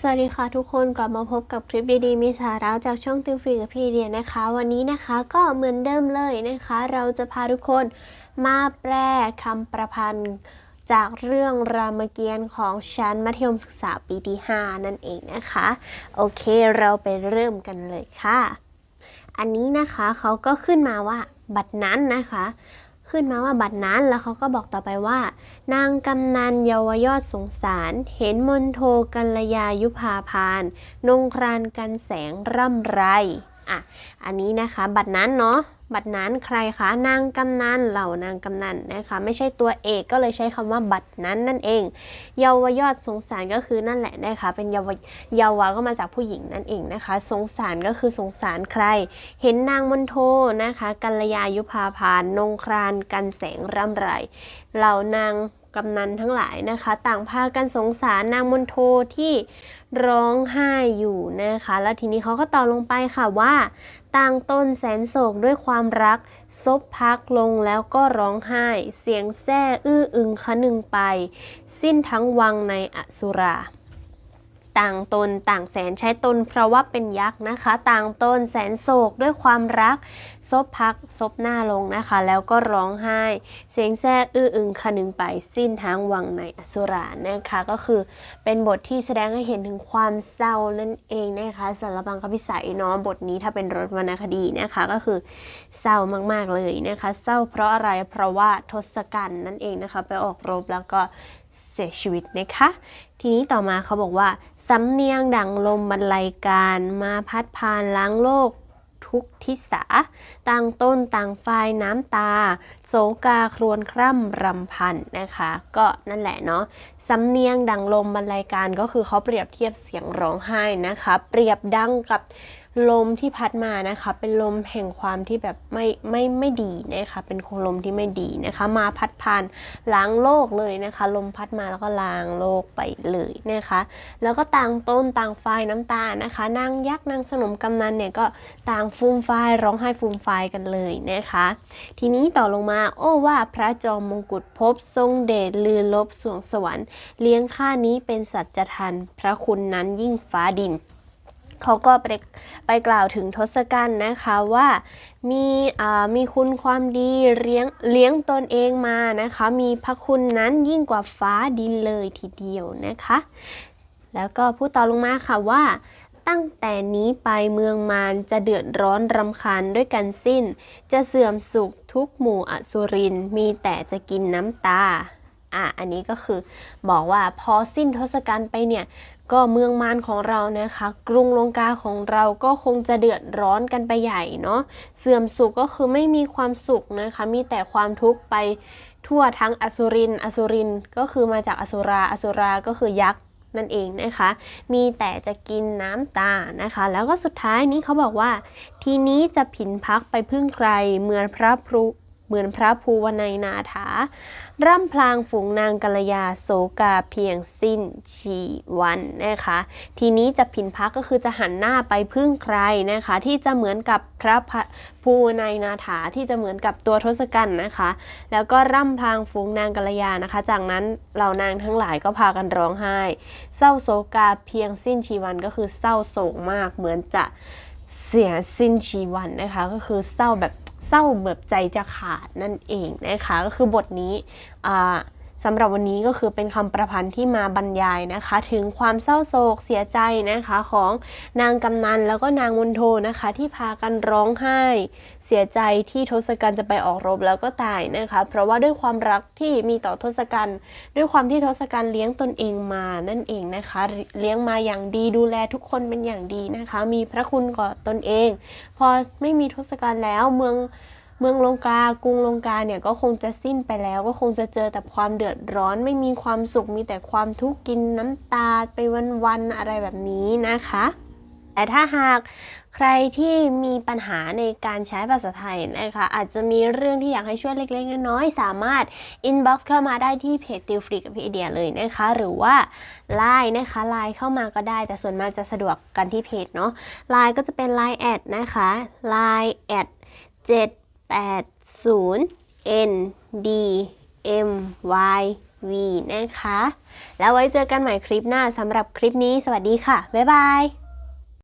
สวัสดีค่ะทุกคนกลับมาพบกับคลิปดีๆมีสาระจากช่องติวฟรีกับพี่เดียนะคะ วันนี้นะคะก็เหมือนเดิมเลยนะคะ เราจะพาทุกคนมาแปลคำประพันธ์จากเรื่องรามเกียรติ์ของชั้นมัธยมศึกษาปีที่ 5 นั่นเองนะคะ โอเคเราไปเริ่มกันเลยค่ะ อันนี้นะคะเขาก็ขึ้นมาว่าบัตรนั้นนะคะ ขึ้นมาว่าบัตรนั้นแล้วเขาก็บอกต่อไปว่า นางกำนันเยาวยอดสงสาร เห็นมนโทกัลยายุพาพาน นงครานกันแสงร่ำไรอะอันนี้นะคะ บัตรนั้นเนาะ บัตรนั้นใครคะนางกำนันเหล่านางกำนันนะคะไม่ใช่ตัวเอกก็เลยใช้คำว่าบัตรนั้นนั่นเอง เยาวยอดสงสารก็คือนั่นแหละนะคะเป็นเยาวเยาวก็มาจากผู้หญิงนั่นเองนะคะ สงสารก็คือสงสารใคร เห็นนางมณโทนะคะกัลยายุพาพานนงครานกันแสงร่ำไรเหล่านาง กำนันทั้งหลายนะคะ ต่างพากันสงสารนางมนโทที่ร้องไห้อยู่นะคะ แล้วทีนี้เขาก็ต่อลงไปค่ะว่าต่างต้นแสนโศกด้วยความรักซบพักลงแล้วก็ร้องไห้ เสียงแซ่อื้ออึงคะนึงไป สิ้นทั้งวังในอสุรา ต่างตนต่างแสนใช้ตนเพราะว่าเป็นยักษ์นะคะ ต่างตนแสนโศกด้วยความรัก ซบพัก ซบหน้าลงนะคะ แล้วก็ร้องไห้ เสียงแซ่อื้ออึงคะนึงไปสิ้นทั้งวังในอสุรานะคะ ก็คือเป็นบทที่แสดงให้เห็นถึงความเศร้านั่นเองนะคะสารบังคพิสัยเนาะบทนี้ถ้าเป็นรถวรรณคดีนะคะ ก็คือเศร้ามากๆเลยนะคะ เศร้าเพราะอะไรเพราะว่าทศกัณฐ์นั่นเองนะคะ ไปออกรบแล้วก็เสียชีวิตนะคะ ทีนี้ต่อมาเขาบอกว่าสำเนียงดังลมบรรลัยการ มาพัดพานล้างโลก ทุกทิศาต่างต้นต่างฝ่ายน้ำตา โศกาครวญคร่ำรำพันนะคะ ก็นั่นแหละเนาะสำเนียงดังลมบรรลัยการก็คือเขาเปรียบเทียบเสียงร้องไห้นะคะ เปรียบดังกับ ลมที่พัดมานะคะ เป็นลมแห่งความที่แบบไม่ไม่ไม่ดีนะคะเป็นลมที่ไม่ดีนะคะ มาพัดพานล้างโลกเลยนะคะ ลมพัดมาแล้วก็ล้างโลกไปเลยนะคะ แล้วก็ต่างต้นต่างฝ่ายน้ำตานะคะนางยักษ์นางสนมกำนันเนี่ยก็ต่างฟูมฟายร้องไห้ฟูมฟายกันเลยนะคะ ทีนี้ต่อลงมาโอ้ว่าพระจอมมงกุฎพบทรงเดชลือลบสวงสวรรค์ เลี้ยงข้านี้เป็นสัจทันพระคุณนั้นยิ่งฟ้าดิน เขาก็ไปไปกล่าวถึงทศกัณฐ์นะคะว่ามีมีคุณความดีเลี้ยงเลี้ยงตนเองมานะคะ มีพระคุณนั้นยิ่งกว่าฟ้าดินเลยทีเดียวนะคะ แล้วก็พูดต่อลงมาค่ะว่าตั้งแต่นี้ไปเมืองมารจะเดือดร้อนรำคาญด้วยกันสิ้น จะเสื่อมสุขทุกหมู่อสุรินมีแต่จะกินน้ำตา อะอันนี้ก็คือบอกว่าพอสิ้นทศกัณฐ์ไปเนี่ยก็เมืองมารของเรานะคะ กรุงลงกาของเราก็คงจะเดือดร้อนกันไปใหญ่เนาะเสื่อมสุขก็คือไม่มีความสุขนะคะ มีแต่ความทุกข์ไปทั่วทั้งอสุรินอสุรินก็คือมาจากอสุราอสุราก็คือยักษ์นั่นเองนะคะ มีแต่จะกินน้ำตานะคะ แล้วก็สุดท้ายนี้เขาบอกว่า ทีนี้จะผินพักไปพึ่งใครเหมือนพระพรุ เหมือนพระภูวนัยนาถา ร่ำพลางฝูงนางกัลยาโสกาเพียงสิ้นชีวันนะคะ ทีนี้จะผินพักก็คือจะหันหน้าไปพึ่งใครนะคะ ที่จะเหมือนกับพระภูวนัยนาถาที่จะเหมือนกับตัวทศกัณฐ์นะคะ แล้วก็ร่ำพลางฝูงนางกัลยานะคะ จากนั้นเหล่านางทั้งหลายก็พากันร้องไห้ เศร้าโศกาเพียงสิ้นชีวันก็คือเศร้าโศกมากเหมือนจะเสียสิ้นชีวันนะคะ ก็คือเศร้าแบบ เศร้าแบบใจจะขาดนั่นเองนะคะ ก็คือบทนี้ สำหรับวันนี้ก็คือเป็นคำประพันธ์ที่มาบรรยายนะคะ ถึงความเศร้าโศกเสียใจนะคะของนางกำนันแล้วก็นางมนโทนะคะ ที่พากันร้องไห้ เสียใจที่ทศกัณฐ์จะไปออกรบแล้วก็ตายนะคะ เพราะว่าด้วยความรักที่มีต่อทศกัณฐ์ด้วยความที่ทศกัณฐ์เลี้ยงตนเองมานั่นเองนะคะ เลี้ยงมาอย่างดีดูแลทุกคนเป็นอย่างดีนะคะ มีพระคุณก่อตนเอง พอไม่มีทศกัณฐ์แล้วเมือง เมืองลงกากรุงลงกาเนี่ยก็คงจะสิ้นไปแล้วก็คงจะเจอแต่ความเดือดร้อนไม่มีความสุขมีแต่ความทุกข์กินน้ำตาไปวันๆอะไรแบบนี้นะคะ แต่ถ้าหากใครที่มีปัญหาในการใช้ภาษาไทยนะคะ อาจจะมีเรื่องที่อยากให้ช่วยเล็กๆน้อยๆสามารถ inbox เข้ามาได้ที่เพจติวฟรีกับพี่ไอเดียเลยนะคะ หรือว่า Line นะคะ Line เข้ามาก็ได้แต่ส่วนมากจะสะดวกกันที่เพจเนาะ Line ก็จะเป็น Line แอดนะคะ Line แอด7 8 0 N D M Y วีนะคะ แล้วไว้เจอกันใหม่คลิปหน้าสำหรับคลิปนี้ สวัสดีค่ะ บ๊ายบาย